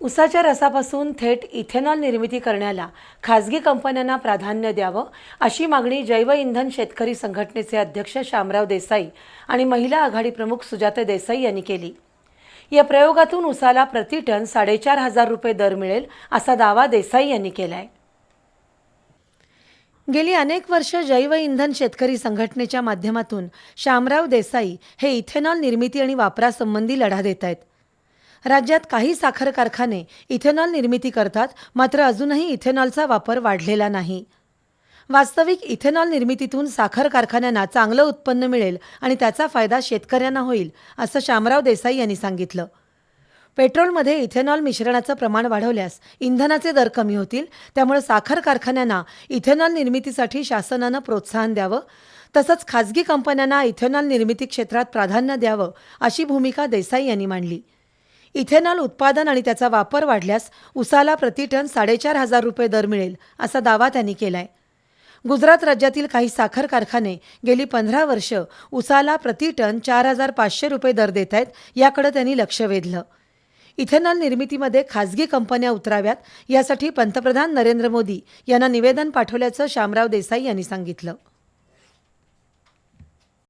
उसाच्या रसापासून थेट इथेनॉल निर्मिती करण्याला खासगी कंपन्यांना प्राधान्य द्यावं अशी मागणी जैव इंधन शेतकरी संघटनेचे अध्यक्ष शामराव देसाई आणि महिला आघाडी प्रमुख सुजाता देसाई यांनी केली. या प्रयोगातून उसाला प्रति टन साडेचार हजार रुपये दर मिळेल असा दावा देसाई यांनी केलाय. गेली अनेक वर्ष जैव इंधन शेतकरी संघटनेच्या माध्यमातून शामराव देसाई हे इथेनॉल निर्मिती आणि वापरासंबंधी लढा देत आहेत राज्यात काही साखर कारखाने इथेनॉल निर्मिती करतात मात्र अजूनही इथेनॉलचा वापर वाढलेला नाही. वास्तविक इथेनॉल निर्मितीतून साखर कारखान्यांना चांगलं उत्पन्न मिळेल आणि त्याचा फायदा शेतकऱ्यांना होईल असं शामराव देसाई यांनी सांगितलं. पेट्रोलमध्ये इथेनॉल मिश्रणाचं प्रमाण वाढवल्यास इंधनाचे दर कमी होतील त्यामुळे साखर कारखान्यांना इथेनॉल निर्मितीसाठी शासनानं प्रोत्साहन द्यावं तसंच खाजगी कंपन्यांना इथेनॉल निर्मिती क्षेत्रात प्राधान्य द्यावं अशी भूमिका देसाई यांनी मांडली. इथेनॉल उत्पादन आणि त्याचा वापर वाढल्यास उसाला प्रति टन साडेचार हजार रुपये दर मिळेल असा दावा त्यांनी केलाय. गुजरात राज्यातील काही साखर कारखाने गेली पंधरा वर्ष उसाला प्रति टन चार हजार पाचशे रुपये दर देत आहेत याकडे त्यांनी लक्ष वेधलं. इथेनॉल निर्मितीमध्ये खासगी कंपन्या उतराव्यात यासाठी पंतप्रधान नरेंद्र मोदी यांना निवेदन पाठवल्याचं शामराव देसाई यांनी सांगितलं.